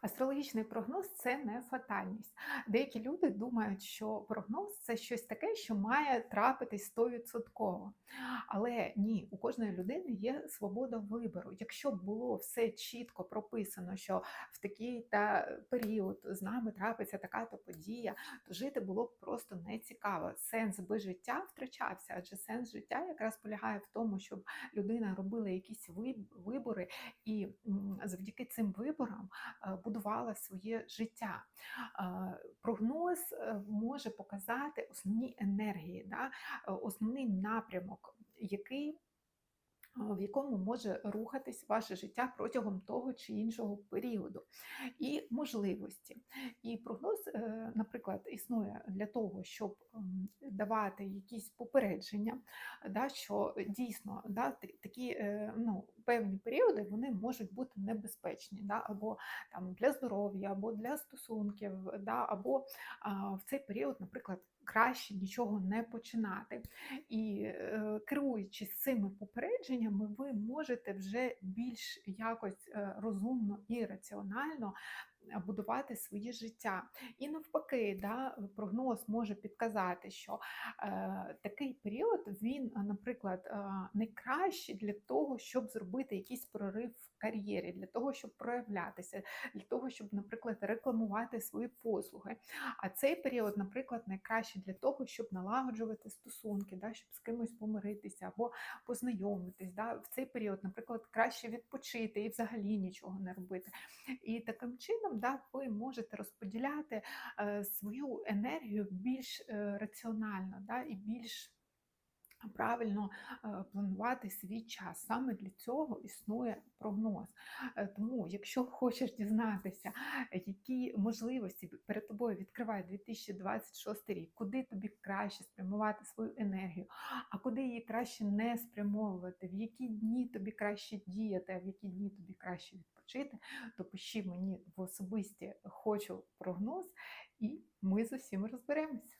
Астрологічний прогноз це не фатальність. Деякі люди думають, що прогноз це щось таке, що має трапитись 100%. Але ні, у кожної людини є свобода вибору. Якщо б було все чітко прописано, що в такий та період з нами трапиться така то подія, то жити було б просто не цікаво. Сенс би життя втрачався, адже сенс життя якраз полягає в тому, щоб людина робила якісь вибори, і завдяки цим виборам е, будувала своє життя. Прогноз е, може показати основні енергії, да? Е, основний напрямок, який в якому може рухатись ваше життя протягом того чи іншого періоду, і можливості. І прогноз, е, наприклад, існує для того, щоб ем, давати якісь попередження, да, що дійсно да, такі е, ну, певні періоди вони можуть бути небезпечні, да, або там для здоров'я, або для стосунків, да, або а, в цей період, наприклад, краще нічого не починати. І е, керуючись цими попередженнями, ви можете вже більш якось е, розумно і раціонально будувати своє життя. І навпаки, да, прогноз може підказати, що е, такий період він, наприклад, е, найкращий для того, щоб зробити якийсь прорив в кар'єрі, для того, щоб проявлятися, для того, щоб, наприклад, рекламувати свої послуги. А цей період, наприклад, найкращий для того, щоб налагоджувати стосунки, да, щоб з кимось помиритися або познайомитись. Да. В цей період, наприклад, краще відпочити і взагалі нічого не робити. І таким чином да, ви можете розподіляти е, свою енергію більш е, раціонально да, і більш правильно е, планувати свій час. Саме для цього існує прогноз. Тому, якщо хочеш дізнатися, які можливості перед тобою відкриває 2026 рік, куди тобі краще спрямувати свою енергію, а куди її краще не спрямовувати, в які дні тобі краще діяти, а в які дні тобі краще відпочити то пиши мені в особисті хочу прогноз, і ми з усім розберемося.